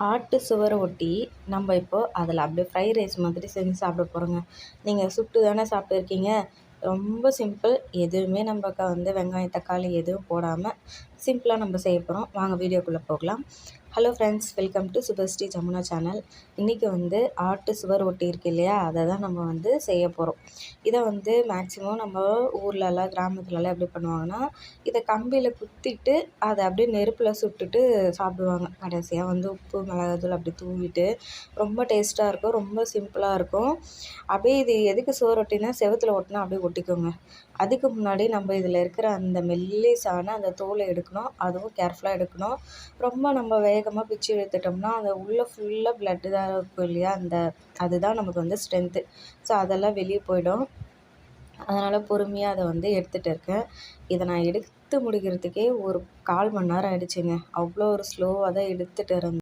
ஆட்டு சுவரை ஒட்டி நம்ம இப்போது அதில் அப்படியே ஃப்ரை ரைஸ் மாதிரி செஞ்சு சாப்பிட போகிறோங்க நீங்கள் சுட்டு தானே சாப்பிட்டுருக்கீங்க. ரொம்ப சிம்பிள் எதுவுமே நம்ம க வந்து வெங்காயம் தக்காளி எதுவும் போடாமல் சிம்பிளாக நம்ம செய்ய போகிறோம் வாங்க வீடியோக்குள்ளே போகலாம். Hello friends welcome to Subashree Jamuna channel இன்றைக்கி வந்து ஆட்டு சுவர் ஒட்டி இருக்கு இல்லையா? அதை தான் நம்ம வந்து செய்ய போகிறோம் இதை வந்து மேக்ஸிமம் நம்ம ஊர்லலாம் கிராமத்துலலாம் எப்படி பண்ணுவாங்கன்னா இதை கம்பியில் குத்திட்டு அதை அப்படியே நெருப்பில் சுட்டுட்டு சாப்பிடுவாங்க. கடைசியாக வந்து உப்பு மிளகாத்தூள் அப்படி தூவிட்டு ரொம்ப டேஸ்ட்டாக இருக்கும் ரொம்ப சிம்பிளாக இருக்கும். அப்படியே இது எதுக்கு சுவர் ஒட்டினா செவத்தில் ஒட்டினா அப்படியே ஒட்டிக்கோங்க. அதுக்கு முன்னாடி நம்ம இதில் இருக்கிற அந்த மெல்லிசான அந்த தோலை எடுக்கணும். அதுவும் கேர்ஃபுல்லாக எடுக்கணும். ரொம்ப நம்ம வேகமாக பிச்சு எடுத்துட்டோம்னா அந்த உள்ளே ஃபுல்லாக ப்ளட்டு தான் இருக்கும் இல்லையா? அந்த அதுதான் நமக்கு வந்து ஸ்ட்ரென்த்து ஸோ அதெல்லாம் வெளியே போயிடும். அதனால் பொறுமையாக அதை வந்து எடுத்துகிட்டு இருக்கேன். இதை நான் எடுத்து முடிக்கிறதுக்கே ஒரு கால் மணி நேரம் ஆகிடுச்சிங்க அவ்வளோ ஒரு ஸ்லோவாக தான் எடுத்துகிட்டு இருந்தேன்.